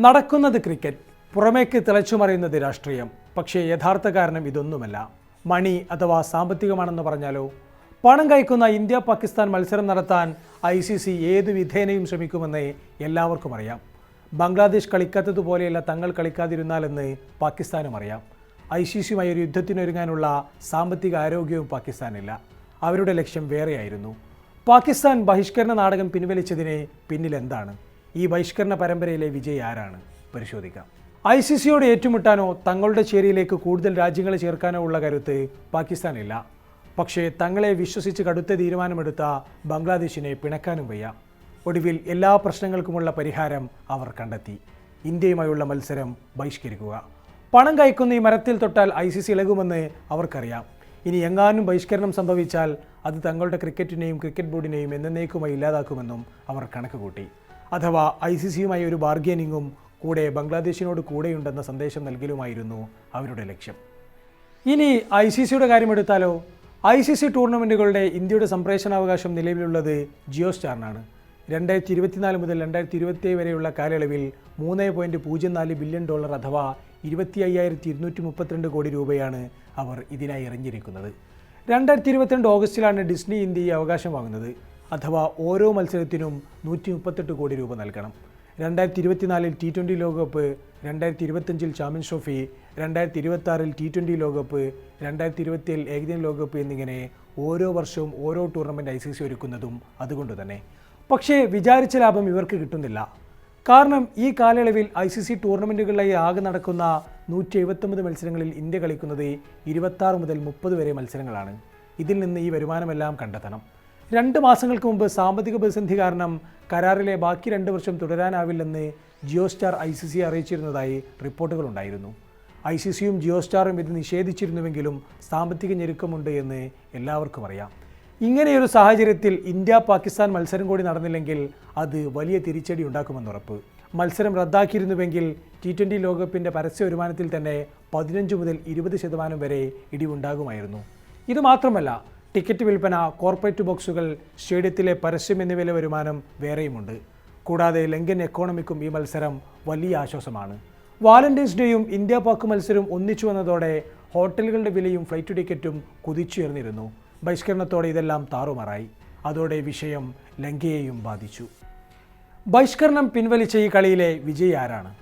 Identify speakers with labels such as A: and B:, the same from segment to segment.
A: നടക്കുന്നത് ക്രിക്കറ്റ്. പുറമേക്ക് തിളച്ചുമറിയുന്നത് രാഷ്ട്രീയം. പക്ഷേ യഥാർത്ഥ കാരണം ഇതൊന്നുമല്ല. മണി അഥവാ സാമ്പത്തികമാണെന്ന് പറഞ്ഞാലോ? പണം കയക്കുന്ന ഇന്ത്യ പാകിസ്ഥാൻ മത്സരം നടത്താൻ ഐ സി സി ഏത് വിധേനയും ശ്രമിക്കുമെന്ന് എല്ലാവർക്കും അറിയാം. ബംഗ്ലാദേശ് കളിക്കാത്തതുപോലെയല്ല തങ്ങൾ കളിക്കാതിരുന്നാലെന്ന് പാകിസ്ഥാനും അറിയാം. ഐ സി സിയുമായി ഒരു യുദ്ധത്തിനൊരുങ്ങാനുള്ള സാമ്പത്തിക ആരോഗ്യവും പാകിസ്ഥാനില്ല. അവരുടെ ലക്ഷ്യം വേറെയായിരുന്നു. പാകിസ്ഥാൻ ബഹിഷ്കരണ നാടകം പിൻവലിച്ചതിന് പിന്നിൽ എന്താണ് ഈ ബഹിഷ്കരണ പരമ്പരയിലെ വിജയി ആരാണ്? പരിശോധിക്കാം. ഐ സി സിയോട് ഏറ്റുമുട്ടാനോ തങ്ങളുടെ ചേരിയിലേക്ക് കൂടുതൽ രാജ്യങ്ങളെ ചേർക്കാനോ ഉള്ള കരുത്ത് പാകിസ്ഥാനില്ല. പക്ഷേ തങ്ങളെ വിശ്വസിച്ച് കടുത്ത തീരുമാനമെടുത്ത ബംഗ്ലാദേശിനെ പിണക്കാനും വയ്യ. ഒടുവിൽ എല്ലാ പ്രശ്നങ്ങൾക്കുമുള്ള പരിഹാരം അവർ കണ്ടെത്തി. ഇന്ത്യയുമായുള്ള മത്സരം ബഹിഷ്കരിക്കുക. പണം കയക്കുന്ന ഈ മരത്തിൽ തൊട്ടാൽ ഐ സി സി ഇളകുമെന്ന് അവർക്കറിയാം. ഇനി എങ്ങാനും ബഹിഷ്കരണം സംഭവിച്ചാൽ അത് തങ്ങളുടെ ക്രിക്കറ്റിനെയും ക്രിക്കറ്റ് ബോർഡിനെയും എന്നേക്കുമായി ഇല്ലാതാക്കുമെന്നും അവർ കണക്ക് കൂട്ടി അഥവാ ഐ സി സിയുമായി ഒരു ബാർഗേനിങ്ങും കൂടെ ബംഗ്ലാദേശിനോട് കൂടെയുണ്ടെന്ന സന്ദേശം നൽകലുമായിരുന്നു അവരുടെ ലക്ഷ്യം. ഇനി ഐ സി സിയുടെ കാര്യമെടുത്താലോ ഐ സി സി ടൂർണമെന്റുകളുടെ ഇന്ത്യയുടെ സംപ്രേഷണാവകാശം നിലവിലുള്ളത് ജിയോ സ്റ്റാറിനാണ് രണ്ടായിരത്തി ഇരുപത്തിനാല് മുതൽ രണ്ടായിരത്തി ഇരുപത്തി വരെയുള്ള കാലയളവിൽ മൂന്ന് പോയിന്റ് പൂജ്യം നാല് ബില്യൺ ഡോളർ അഥവാ ഇരുപത്തി അയ്യായിരത്തി ഇരുന്നൂറ്റി മുപ്പത്തിരണ്ട് കോടി രൂപയാണ് അവർ ഇതിനായി എറിഞ്ഞിരിക്കുന്നത്. രണ്ടായിരത്തി ഇരുപത്തിരണ്ട് ഓഗസ്റ്റിലാണ് ഡിസ്നി ഇന്ത്യ ഈ അവകാശം വാങ്ങുന്നത്. അഥവാ ഓരോ മത്സരത്തിനും നൂറ്റി മുപ്പത്തെട്ട് കോടി രൂപ നൽകണം. രണ്ടായിരത്തി ഇരുപത്തിനാലിൽ ടി ട്വന്റി ലോകകപ്പ് രണ്ടായിരത്തി ഇരുപത്തഞ്ചിൽ ചാമ്പ്യൻസ് ട്രോഫി രണ്ടായിരത്തി ഇരുപത്തി ആറിൽ ടി ട്വന്റി ലോകകപ്പ് രണ്ടായിരത്തി ഇരുപത്തിയേഴിൽ ഏകദിന ലോകകപ്പ് എന്നിങ്ങനെ ഓരോ വർഷവും ഓരോ ടൂർണമെന്റ് ഐ സി സി ഒരുക്കുന്നതും അതുകൊണ്ട് തന്നെ. പക്ഷേ വിചാരിച്ച ലാഭം ഇവർക്ക് കിട്ടുന്നില്ല. കാരണം ഈ കാലയളവിൽ ഐ സി സി ടൂർണമെന്റുകളിലായി ആകെ നടക്കുന്ന നൂറ്റി എഴുപത്തൊമ്പത് മത്സരങ്ങളിൽ ഇന്ത്യ കളിക്കുന്നത് ഇരുപത്താറ് മുതൽ മുപ്പത് വരെ മത്സരങ്ങളാണ്. ഇതിൽ നിന്ന് ഈ വരുമാനമെല്ലാം കണ്ടെത്തണം. രണ്ട് മാസങ്ങൾക്ക് മുമ്പ് സാമ്പത്തിക പ്രതിസന്ധി കാരണം കരാറിലെ ബാക്കി രണ്ട് വർഷം തുടരാനാവില്ലെന്ന് Jio Star I C C അറിയിച്ചിരുന്നതായി റിപ്പോർട്ടുകളുണ്ടായിരുന്നു ഐ സി സിയും ജിയോ സ്റ്റാറും ഇത് നിഷേധിച്ചിരുന്നുവെങ്കിലും സാമ്പത്തിക ഞെരുക്കമുണ്ട് എന്ന് എല്ലാവർക്കും അറിയാം. ഇങ്ങനെയൊരു സാഹചര്യത്തിൽ ഇന്ത്യ പാകിസ്ഥാൻ മത്സരം കൂടി നടന്നില്ലെങ്കിൽ അത് വലിയ തിരിച്ചടി ഉണ്ടാക്കുമെന്നുറപ്പ് മത്സരം റദ്ദാക്കിയിരുന്നുവെങ്കിൽ ടി ട്വന്റി ലോകകപ്പിന്റെ പരസ്യ വരുമാനത്തിൽ തന്നെ പതിനഞ്ച് മുതൽ ഇരുപത് ശതമാനം വരെ ഇടിവുണ്ടാകുമായിരുന്നു. ഇത് മാത്രമല്ല ടിക്കറ്റ് വിൽപ്പന കോർപ്പറേറ്റ് ബോക്സുകൾ സ്റ്റേഡിയത്തിലെ പരസ്യം എന്നിവയിലെ വരുമാനം വേറെയുമുണ്ട്. കൂടാതെ ലങ്കൻ എക്കോണമിക്കും ഈ മത്സരം വലിയ ആശ്വാസമാണ്. വാലന്റൈൻസ് ഡേയും ഇന്ത്യ പാക് മത്സരവും ഒന്നിച്ചു വന്നതോടെ ഹോട്ടലുകളുടെ വിലയും ഫ്ലൈറ്റ് ടിക്കറ്റും കുതിച്ചുയർന്നിരുന്നു. ബഹിഷ്കരണത്തോടെ ഇതെല്ലാം താറുമാറായി. അതോടെ വിഷയം ലങ്കയെയും ബാധിച്ചു. ബഹിഷ്കരണം പിൻവലിച്ച ഈ കളിയിലെ വിജയി ആരാണ്?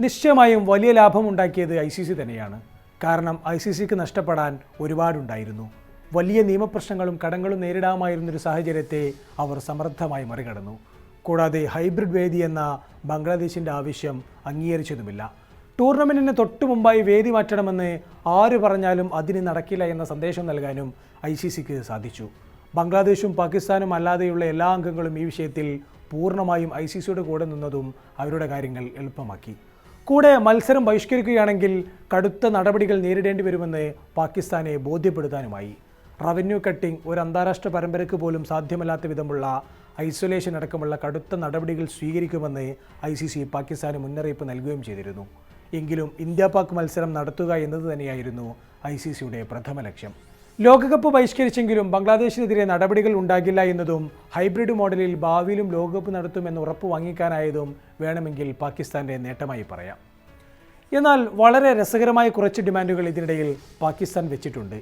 A: നിശ്ചയമായും വലിയ ലാഭമുണ്ടാക്കിയത് ഐ സി സി തന്നെയാണ്. കാരണം ഐ സി സിക്ക് നഷ്ടപ്പെടാൻ ഒരുപാടുണ്ടായിരുന്നു. വലിയ നിയമപ്രശ്നങ്ങളും കടങ്ങളും നേരിടാമായിരുന്നൊരു സാഹചര്യത്തെ അവർ സമർത്ഥമായി മറികടന്നു. കൂടാതെ ഹൈബ്രിഡ് വേദി എന്ന ബംഗ്ലാദേശിന്റെ ആവശ്യം അംഗീകരിച്ചതുമില്ല. ടൂർണമെന്റിന് തൊട്ടു മുമ്പായി വേദി മാറ്റണമെന്ന് ആര് പറഞ്ഞാലും അതിന് നടക്കില്ല എന്ന സന്ദേശം നൽകാനും ഐ സി സിക്ക് സാധിച്ചു. ബംഗ്ലാദേശും പാകിസ്ഥാനും അല്ലാതെയുള്ള എല്ലാ അംഗങ്ങളും ഈ വിഷയത്തിൽ പൂർണമായും ഐ സി സിയുടെ കൂടെ നിന്നതും അവരുടെ കാര്യങ്ങൾ എളുപ്പമാക്കി. കൂടെ മത്സരം ബഹിഷ്കരിക്കുകയാണെങ്കിൽ കടുത്ത നടപടികൾ നേരിടേണ്ടി വരുമെന്ന് പാകിസ്ഥാനെ ബോധ്യപ്പെടുത്താനുമായി. റവന്യൂ കട്ടിംഗ് ഒരു അന്താരാഷ്ട്ര പരമ്പരയ്ക്ക് പോലും സാധ്യമല്ലാത്ത വിധമുള്ള ഐസൊലേഷൻ അടക്കമുള്ള കടുത്ത നടപടികൾ സ്വീകരിക്കുമെന്ന് ഐ സി സി പാകിസ്ഥാന് മുന്നറിയിപ്പ് നൽകുകയും ചെയ്തിരുന്നു. എങ്കിലും ഇന്ത്യ പാക് മത്സരം നടത്തുക എന്നത് തന്നെയായിരുന്നു ഐ സി സിയുടെ പ്രഥമ ലക്ഷ്യം. ലോകകപ്പ് ബഹിഷ്കരിച്ചെങ്കിലും ബംഗ്ലാദേശിനെതിരെ നടപടികൾ ഉണ്ടാകില്ല എന്നതും ഹൈബ്രിഡ് മോഡലിൽ ഭാവിയിലും ലോകകപ്പ് നടത്തുമെന്ന് ഉറപ്പ് വാങ്ങിക്കാനായതും വേണമെങ്കിൽ പാകിസ്ഥാന്റെ നേട്ടമായി പറയാം. എന്നാൽ വളരെ രസകരമായ കുറച്ച് ഡിമാൻഡുകൾ ഇതിനിടയിൽ പാകിസ്ഥാൻ വെച്ചിട്ടുണ്ട്.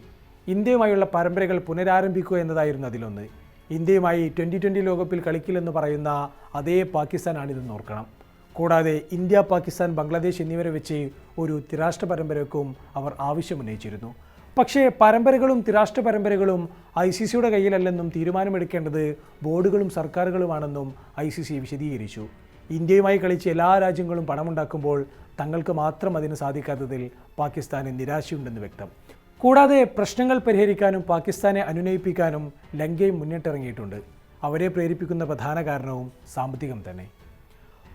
A: ഇന്ത്യയുമായുള്ള പരമ്പരകൾ പുനരാരംഭിക്കുക എന്നതായിരുന്നു അതിലൊന്ന്. ഇന്ത്യയുമായി ട്വന്റി ട്വന്റി ലോകകപ്പിൽ കളിക്കില്ലെന്ന് പറയുന്ന അതേ പാകിസ്ഥാനാണിതെന്ന് ഓർക്കണം. കൂടാതെ ഇന്ത്യ പാകിസ്ഥാൻ ബംഗ്ലാദേശ് എന്നിവരെ വെച്ച് ഒരു തിരാഷ്ട്ര പരമ്പരയ്ക്കും അവർ ആവശ്യമുന്നയിച്ചിരുന്നു. പക്ഷേ പരമ്പരകളും തിരാഷ്ട്ര പരമ്പരകളും ഐ സി സിയുടെ കയ്യിലല്ലെന്നും തീരുമാനമെടുക്കേണ്ടത് ബോർഡുകളും സർക്കാരുകളുമാണെന്നും ഐ സി സി വിശദീകരിച്ചു. ഇന്ത്യയുമായി കളിച്ച് എല്ലാ രാജ്യങ്ങളും പണമുണ്ടാക്കുമ്പോൾ തങ്ങൾക്ക് മാത്രം അതിന് സാധിക്കാത്തതിൽ പാകിസ്ഥാന് നിരാശയുണ്ടെന്ന് വ്യക്തം. കൂടാതെ പ്രശ്നങ്ങൾ പരിഹരിക്കാനും പാകിസ്ഥാനെ അനുനയിപ്പിക്കാനും ലങ്കയും മുന്നിട്ടിറങ്ങിയിട്ടുണ്ട്. അവരെ പ്രേരിപ്പിക്കുന്ന പ്രധാന കാരണവും സാമ്പത്തികം തന്നെ.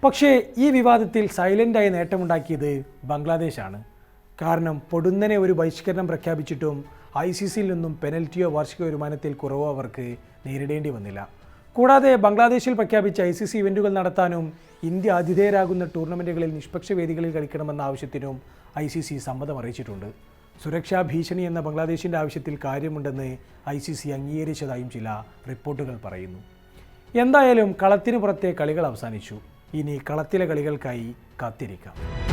A: പക്ഷേ ഈ വിവാദത്തിൽ സൈലന്റായി നേട്ടമുണ്ടാക്കിയത് ബംഗ്ലാദേശാണ്. കാരണം പൊടുന്നനെ ഒരു ബഹിഷ്കരണം പ്രഖ്യാപിച്ചിട്ടും ഐ സി സിയിൽ നിന്നും പെനൽറ്റിയോ വാർഷിക വരുമാനത്തിൽ കുറവോ അവർക്ക് നേരിടേണ്ടി വന്നില്ല. കൂടാതെ ബംഗ്ലാദേശിൽ പ്രഖ്യാപിച്ച ഐ സി സി ഇവന്റുകൾ നടത്താനും ഇന്ത്യ ആതിഥേയരാകുന്ന ടൂർണമെന്റുകളിൽ നിഷ്പക്ഷ വേദികളിൽ കളിക്കണമെന്ന ആവശ്യത്തിനും ഐ സി സി സമ്മതം അറിയിച്ചിട്ടുണ്ട് സുരക്ഷാ ഭീഷണി എന്ന ബംഗ്ലാദേശിന്റെ ആവശ്യത്തിൽ കാര്യമുണ്ടെന്ന് ഐ സി സി അംഗീകരിച്ചതായും ചില റിപ്പോർട്ടുകൾ പറയുന്നു. എന്തായാലും കളത്തിന് പുറത്തെ കളികൾ അവസാനിച്ചു. ഇനി കളത്തിലെ കളികൾക്കായി കാത്തിരിക്കാം.